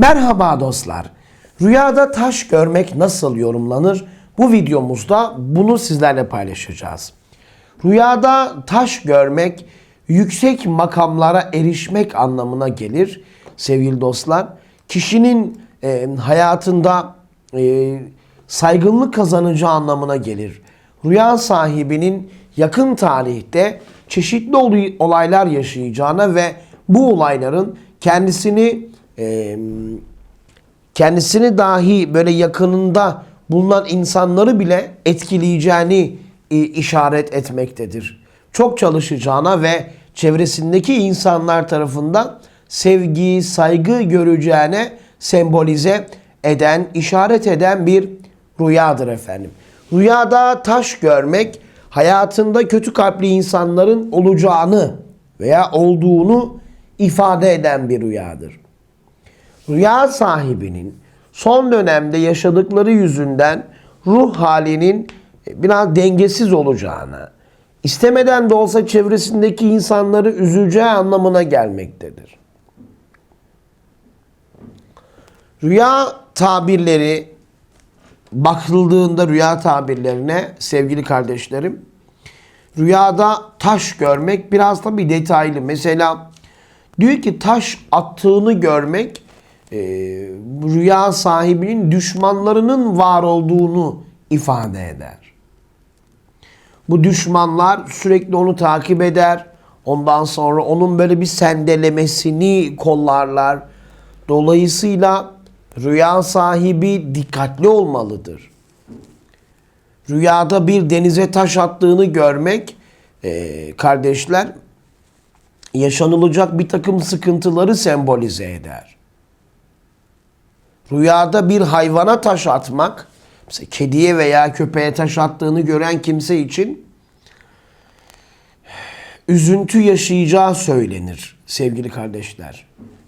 Merhaba dostlar. Rüyada taş görmek nasıl yorumlanır? Bu videomuzda bunu sizlerle paylaşacağız. Rüyada taş görmek yüksek makamlara erişmek anlamına gelir sevgili dostlar. Kişinin e, hayatında e, saygınlık kazanacağı anlamına gelir. Rüya sahibinin yakın tarihte çeşitli olay- olaylar yaşayacağına ve bu olayların kendisini kendisini dahi böyle yakınında bulunan insanları bile etkileyeceğini e, işaret etmektedir. Çok çalışacağına ve çevresindeki insanlar tarafından sevgi, saygı göreceğine sembolize eden, işaret eden bir rüyadır efendim. Rüyada taş görmek hayatında kötü kalpli insanların olacağını veya olduğunu ifade eden bir rüyadır rüya sahibinin son dönemde yaşadıkları yüzünden ruh halinin biraz dengesiz olacağına, istemeden de olsa çevresindeki insanları üzeceği anlamına gelmektedir. Rüya tabirleri bakıldığında rüya tabirlerine sevgili kardeşlerim rüyada taş görmek biraz da bir detaylı. Mesela diyor ki taş attığını görmek e, rüya sahibinin düşmanlarının var olduğunu ifade eder. Bu düşmanlar sürekli onu takip eder. Ondan sonra onun böyle bir sendelemesini kollarlar. Dolayısıyla rüya sahibi dikkatli olmalıdır. Rüyada bir denize taş attığını görmek e, kardeşler yaşanılacak bir takım sıkıntıları sembolize eder. Rüyada bir hayvana taş atmak, mesela kediye veya köpeğe taş attığını gören kimse için üzüntü yaşayacağı söylenir sevgili kardeşler.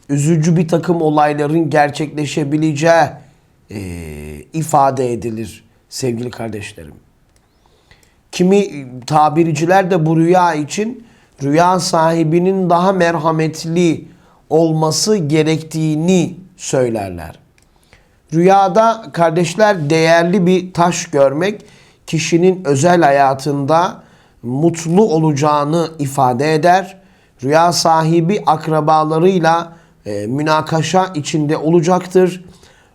Üzücü bir takım olayların gerçekleşebileceği e, ifade edilir sevgili kardeşlerim. Kimi tabirciler de bu rüya için rüya sahibinin daha merhametli olması gerektiğini söylerler. Rüyada kardeşler değerli bir taş görmek kişinin özel hayatında mutlu olacağını ifade eder. Rüya sahibi akrabalarıyla e, münakaşa içinde olacaktır.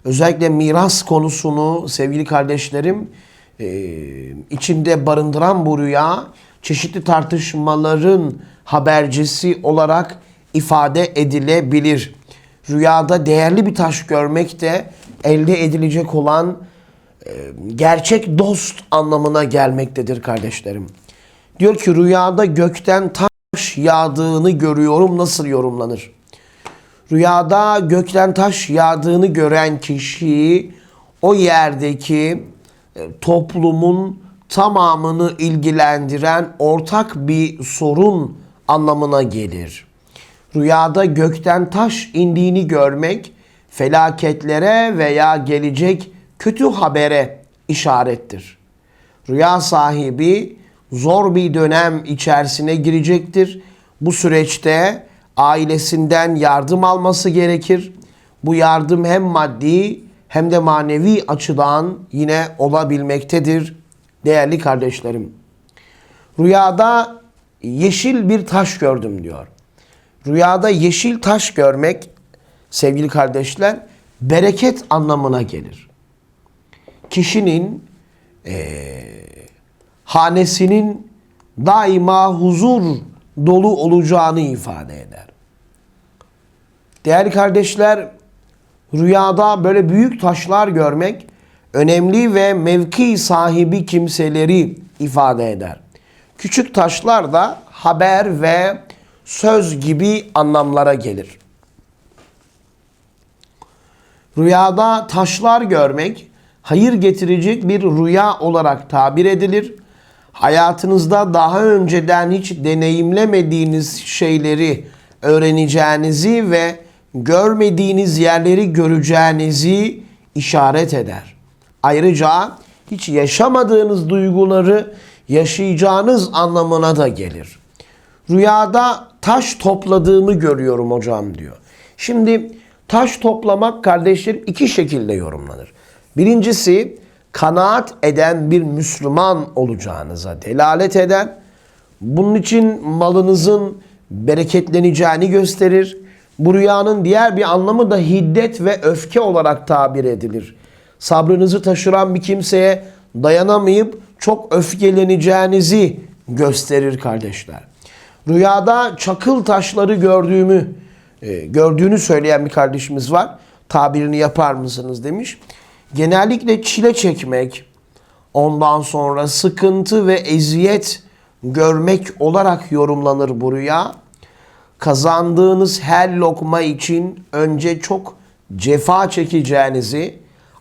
Özellikle miras konusunu sevgili kardeşlerim e, içinde barındıran bu rüya çeşitli tartışmaların habercisi olarak ifade edilebilir. Rüyada değerli bir taş görmek de elde edilecek olan e, gerçek dost anlamına gelmektedir kardeşlerim. Diyor ki rüyada gökten taş yağdığını görüyorum nasıl yorumlanır? Rüyada gökten taş yağdığını gören kişi o yerdeki e, toplumun tamamını ilgilendiren ortak bir sorun anlamına gelir. Rüyada gökten taş indiğini görmek felaketlere veya gelecek kötü habere işarettir. Rüya sahibi zor bir dönem içerisine girecektir. Bu süreçte ailesinden yardım alması gerekir. Bu yardım hem maddi hem de manevi açıdan yine olabilmektedir değerli kardeşlerim. Rüyada yeşil bir taş gördüm diyor. Rüyada yeşil taş görmek sevgili kardeşler bereket anlamına gelir. Kişinin eee, hanesinin daima huzur dolu olacağını ifade eder. Değerli kardeşler, rüyada böyle büyük taşlar görmek önemli ve mevki sahibi kimseleri ifade eder. Küçük taşlar da haber ve söz gibi anlamlara gelir. Rüyada taşlar görmek hayır getirecek bir rüya olarak tabir edilir. Hayatınızda daha önceden hiç deneyimlemediğiniz şeyleri öğreneceğinizi ve görmediğiniz yerleri göreceğinizi işaret eder. Ayrıca hiç yaşamadığınız duyguları yaşayacağınız anlamına da gelir. Rüyada taş topladığımı görüyorum hocam diyor. Şimdi Taş toplamak kardeşlerim iki şekilde yorumlanır. Birincisi kanaat eden bir Müslüman olacağınıza delalet eden, bunun için malınızın bereketleneceğini gösterir. Bu rüyanın diğer bir anlamı da hiddet ve öfke olarak tabir edilir. Sabrınızı taşıran bir kimseye dayanamayıp çok öfkeleneceğinizi gösterir kardeşler. Rüyada çakıl taşları gördüğümü e, gördüğünü söyleyen bir kardeşimiz var. Tabirini yapar mısınız demiş. Genellikle çile çekmek, ondan sonra sıkıntı ve eziyet görmek olarak yorumlanır bu rüya. Kazandığınız her lokma için önce çok cefa çekeceğinizi,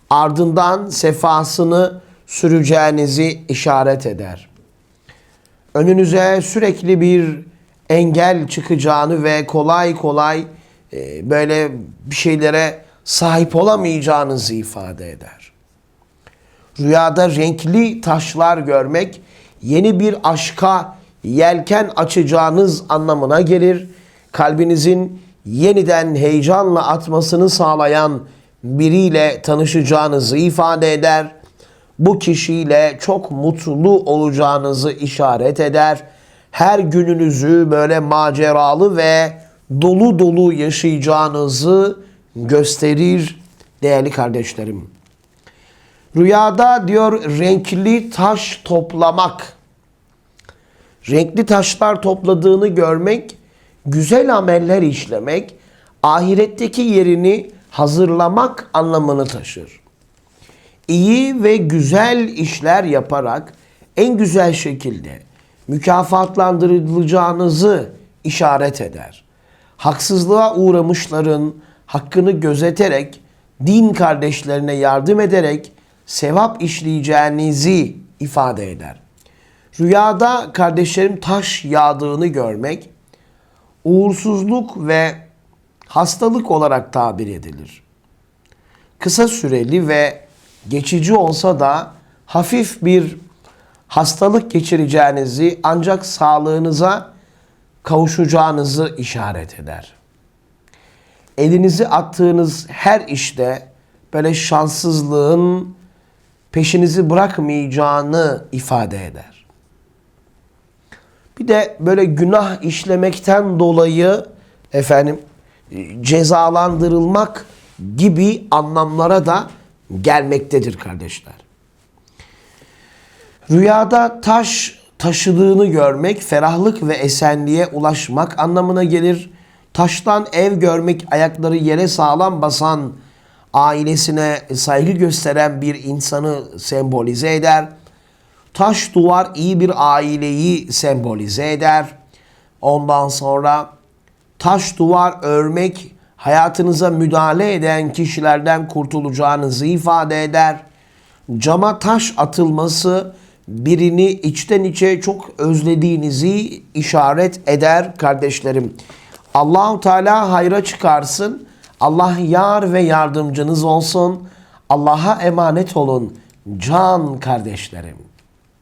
ardından sefasını süreceğinizi işaret eder önünüze sürekli bir engel çıkacağını ve kolay kolay e, böyle bir şeylere sahip olamayacağınızı ifade eder. Rüyada renkli taşlar görmek yeni bir aşka yelken açacağınız anlamına gelir. Kalbinizin yeniden heyecanla atmasını sağlayan biriyle tanışacağınızı ifade eder bu kişiyle çok mutlu olacağınızı işaret eder. Her gününüzü böyle maceralı ve dolu dolu yaşayacağınızı gösterir değerli kardeşlerim. Rüyada diyor renkli taş toplamak. Renkli taşlar topladığını görmek, güzel ameller işlemek, ahiretteki yerini hazırlamak anlamını taşır iyi ve güzel işler yaparak en güzel şekilde mükafatlandırılacağınızı işaret eder. Haksızlığa uğramışların hakkını gözeterek, din kardeşlerine yardım ederek sevap işleyeceğinizi ifade eder. Rüyada kardeşlerim taş yağdığını görmek, uğursuzluk ve hastalık olarak tabir edilir. Kısa süreli ve geçici olsa da hafif bir hastalık geçireceğinizi ancak sağlığınıza kavuşacağınızı işaret eder. Elinizi attığınız her işte böyle şanssızlığın peşinizi bırakmayacağını ifade eder. Bir de böyle günah işlemekten dolayı efendim cezalandırılmak gibi anlamlara da gelmektedir kardeşler. Rüyada taş taşıdığını görmek ferahlık ve esenliğe ulaşmak anlamına gelir. Taştan ev görmek ayakları yere sağlam basan, ailesine saygı gösteren bir insanı sembolize eder. Taş duvar iyi bir aileyi sembolize eder. Ondan sonra taş duvar örmek hayatınıza müdahale eden kişilerden kurtulacağınızı ifade eder. Cama taş atılması birini içten içe çok özlediğinizi işaret eder kardeşlerim. Allahu Teala hayra çıkarsın. Allah yar ve yardımcınız olsun. Allah'a emanet olun can kardeşlerim.